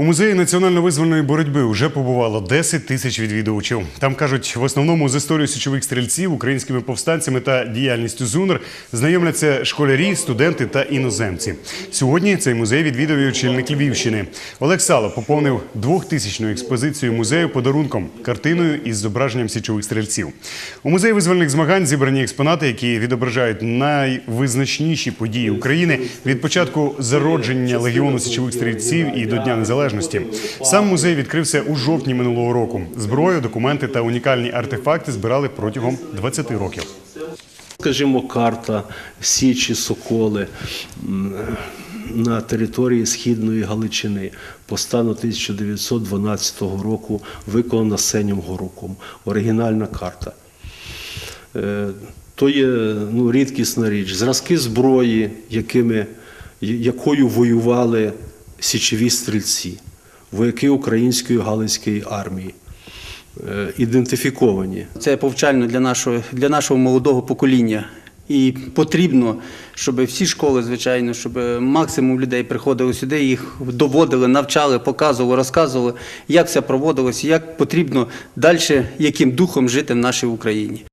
У музеї національно-визвольної боротьби вже побувало 10 тисяч відвідувачів. Там кажуть, в основному з історією січових стрільців, українськими повстанцями та діяльністю ЗУНР знайомляться школярі, студенти та іноземці. Сьогодні цей музей відвідав і очільник Львівщини. Олег Сало поповнив двохтисячну експозицію музею подарунком картиною із зображенням січових стрільців. У музеї визвольних змагань зібрані експонати, які відображають найвизначніші події України від початку зародження легіону січових стрільців і до Дня Незалежності. Сам музей відкрився у жовтні минулого року. Зброю, документи та унікальні артефакти збирали протягом 20 років. Скажімо, карта Січі Соколи на території Східної Галичини по стану 1912 року виконана Сенем Горуком. Оригінальна карта. Е, То є ну, рідкісна річ. Зразки зброї, якими, якою воювали січові стрільці, вояки української Галицької армії. Е, Ідентифіковані. Це повчально для нашого, для нашого молодого покоління. І потрібно, щоб всі школи, звичайно, щоб максимум людей приходили сюди, їх доводили, навчали, показували, розказували, як це проводилося, як потрібно далі, яким духом жити в нашій Україні.